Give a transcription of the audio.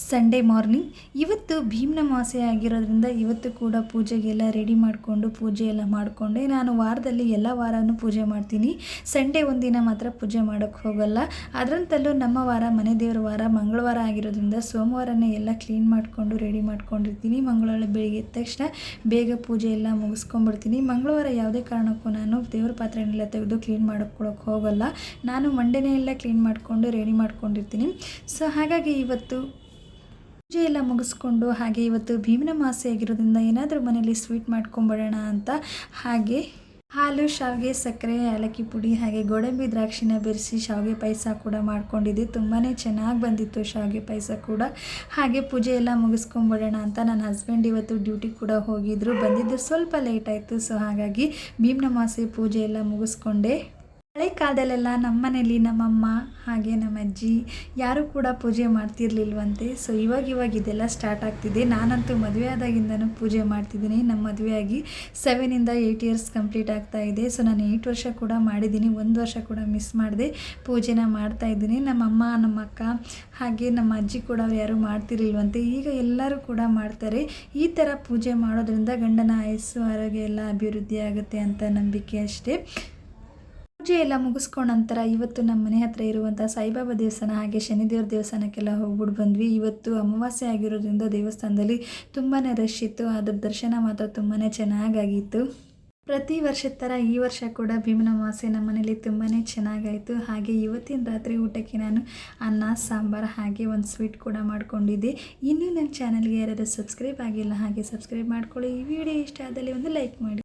Sunday morning ಇವತ್ತು ಭೀಮ್ನಮಾಸೆ ಆಗಿರೋದ್ರಿಂದ ಇವತ್ತು ಕೂಡ ಪೂಜೆಗೆಲ್ಲ ರೆಡಿ ಮಾಡಿಕೊಂಡು ಪೂಜೆ ಎಲ್ಲ ಮಾಡಿಕೊಂಡೆ. ನಾನು ವಾರದಲ್ಲಿ ಎಲ್ಲ ವಾರನೂ ಪೂಜೆ ಮಾಡ್ತೀನಿ. ಸಂಡೇ ಒಂದಿನ ಮಾತ್ರ ಪೂಜೆ ಮಾಡೋಕ್ಕೆ ಹೋಗಲ್ಲ. ಅದರಂತಲ್ಲೂ ನಮ್ಮ ವಾರ ಮನೆ ದೇವರ ವಾರ, ಮಂಗಳವಾರ ಆಗಿರೋದ್ರಿಂದ ಸೋಮವಾರನೇ ಎಲ್ಲ ಕ್ಲೀನ್ ಮಾಡಿಕೊಂಡು ರೆಡಿ ಮಾಡ್ಕೊಂಡಿರ್ತೀನಿ. ಮಂಗಳವಾರ ಬೆಳಿಗ್ಗೆ ಎದ್ದ ತಕ್ಷಣ ಬೇಗ ಪೂಜೆ ಎಲ್ಲ ಮುಗಿಸ್ಕೊಂಡ್ಬಿಡ್ತೀನಿ. ಮಂಗಳವಾರ ಯಾವುದೇ ಕಾರಣಕ್ಕೂ ನಾನು ದೇವ್ರ ಪಾತ್ರೆನೆಲ್ಲ ತೆಗೆದು ಕ್ಲೀನ್ ಮಾಡ್ಕೊಳಕ್ಕೆ ಹೋಗಲ್ಲ. ನಾನು ಮಂಡೆನೇ ಎಲ್ಲ ಕ್ಲೀನ್ ಮಾಡಿಕೊಂಡು ರೆಡಿ ಮಾಡ್ಕೊಂಡಿರ್ತೀನಿ. ಸೊ ಹಾಗಾಗಿ ಇವತ್ತು ಪೂಜೆ ಎಲ್ಲ ಮುಗಿಸ್ಕೊಂಡು ಹಾಗೆ ಇವತ್ತು ಭೀಮನ ಮಾಸೆ ಆಗಿರೋದ್ರಿಂದ ಏನಾದರೂ ಮನೇಲಿ ಸ್ವೀಟ್ ಮಾಡ್ಕೊಂಬಿಡೋಣ ಅಂತ ಹಾಗೆ ಹಾಲು, ಶಾವಿಗೆ, ಸಕ್ಕರೆ, ಏಲಕ್ಕಿ ಪುಡಿ, ಹಾಗೆ ಗೋಡಂಬಿ, ದ್ರಾಕ್ಷಿನ ಬೆರೆಸಿ ಶಾವಿಗೆ ಪಾಯಸ ಕೂಡ ಮಾಡ್ಕೊಂಡಿದ್ದೆ. ತುಂಬಾ ಚೆನ್ನಾಗಿ ಬಂದಿತ್ತು ಶಾವಿಗೆ ಪಾಯಸ ಕೂಡ. ಹಾಗೆ ಪೂಜೆ ಎಲ್ಲ ಮುಗಿಸ್ಕೊಂಬಿಡೋಣ ಅಂತ ನನ್ನ ಹಸ್ಬೆಂಡ್ ಇವತ್ತು ಡ್ಯೂಟಿ ಕೂಡ ಹೋಗಿದ್ರು. ಬಂದಿದ್ದು ಸ್ವಲ್ಪ ಲೇಟ್ ಆಯಿತು, ಸೊ ಹಾಗಾಗಿ ಭೀಮನ ಮಾಸೆ ಪೂಜೆ ಎಲ್ಲ ಮುಗಿಸ್ಕೊಂಡೆ. ಹಳೆ ಕಾಲದಲ್ಲೆಲ್ಲ ನಮ್ಮ ಮನೇಲಿ ನಮ್ಮಮ್ಮ ಹಾಗೆ ನಮ್ಮ ಅಜ್ಜಿ ಯಾರೂ ಕೂಡ ಪೂಜೆ ಮಾಡ್ತಿರ್ಲಿಲ್ವಂತೆ. ಸೊ ಇವಾಗ ಇವಾಗ ಇದೆಲ್ಲ ಸ್ಟಾರ್ಟ್ ಆಗ್ತಿದೆ. ನಾನಂತೂ ಮದುವೆ ಆದಾಗಿಂದನೂ ಪೂಜೆ ಮಾಡ್ತಿದ್ದೀನಿ. ನಮ್ಮ ಮದುವೆಯಾಗಿ ಸೆವೆನಿಂದ ಏಯ್ಟ್ ಇಯರ್ಸ್ ಕಂಪ್ಲೀಟ್ ಆಗ್ತಾ ಇದೆ. ಸೊ ನಾನು ಏಯ್ಟ್ ವರ್ಷ ಕೂಡ ಮಾಡಿದ್ದೀನಿ. ಒಂದು ವರ್ಷ ಕೂಡ ಮಿಸ್ ಮಾಡಿದೆ ಪೂಜೆನ ಮಾಡ್ತಾ ಇದ್ದೀನಿ. ನಮ್ಮಮ್ಮ ನಮ್ಮ ಅಕ್ಕ ಹಾಗೆ ನಮ್ಮ ಅಜ್ಜಿ ಕೂಡ ಅವ್ರು ಯಾರೂ ಮಾಡ್ತಿರ್ಲಿಲ್ವಂತೆ. ಈಗ ಎಲ್ಲರೂ ಕೂಡ ಮಾಡ್ತಾರೆ. ಈ ಥರ ಪೂಜೆ ಮಾಡೋದ್ರಿಂದ ಗಂಡನ ಆಯಸ್ಸು, ಆರೋಗ್ಯ ಎಲ್ಲ ಅಭಿವೃದ್ಧಿ ಆಗುತ್ತೆ ಅಂತ ನಂಬಿಕೆ ಅಷ್ಟೇ. ಪೂಜೆ ಎಲ್ಲ ಮುಗಿಸ್ಕೊಂಡ ನಂತರ ಇವತ್ತು ನಮ್ಮ ಮನೆ ಹತ್ರ ಇರುವಂಥ ಸಾಯಿಬಾಬಾ ದೇವಸ್ಥಾನ ಹಾಗೆ ಶನಿದೇವ್ರ ದೇವಸ್ಥಾನಕ್ಕೆಲ್ಲ ಹೋಗ್ಬಿಟ್ಟು ಬಂದ್ವಿ. ಇವತ್ತು ಅಮಾವಾಸ್ಯೆ ಆಗಿರೋದ್ರಿಂದ ದೇವಸ್ಥಾನದಲ್ಲಿ ತುಂಬಾ ರಶ್ ಇತ್ತು. ಅದ್ರ ದರ್ಶನ ಮಾತ್ರ ತುಂಬಾ ಚೆನ್ನಾಗಾಗಿತ್ತು. ಪ್ರತಿ ವರ್ಷದ ಥರ ಈ ವರ್ಷ ಕೂಡ ಭೀಮನ ಅಮಾವಾಸ್ಯೆ ನಮ್ಮ ಮನೇಲಿ ತುಂಬಾ ಚೆನ್ನಾಗಾಯಿತು. ಹಾಗೆ ಇವತ್ತಿನ ರಾತ್ರಿ ಊಟಕ್ಕೆ ನಾನು ಅನ್ನ, ಸಾಂಬಾರು ಹಾಗೆ ಒಂದು ಸ್ವೀಟ್ ಕೂಡ ಮಾಡ್ಕೊಂಡಿದ್ದೆ. ಇನ್ನೂ ನನ್ನ ಚಾನಲ್ಗೆ ಯಾರಾದರೂ ಸಬ್ಸ್ಕ್ರೈಬ್ ಆಗಿಲ್ಲ ಹಾಗೆ ಸಬ್ಸ್ಕ್ರೈಬ್ ಮಾಡ್ಕೊಳ್ಳಿ. ಈ ವಿಡಿಯೋ ಇಷ್ಟ ಆದಲ್ಲಿ ಒಂದು ಲೈಕ್ ಮಾಡಿ.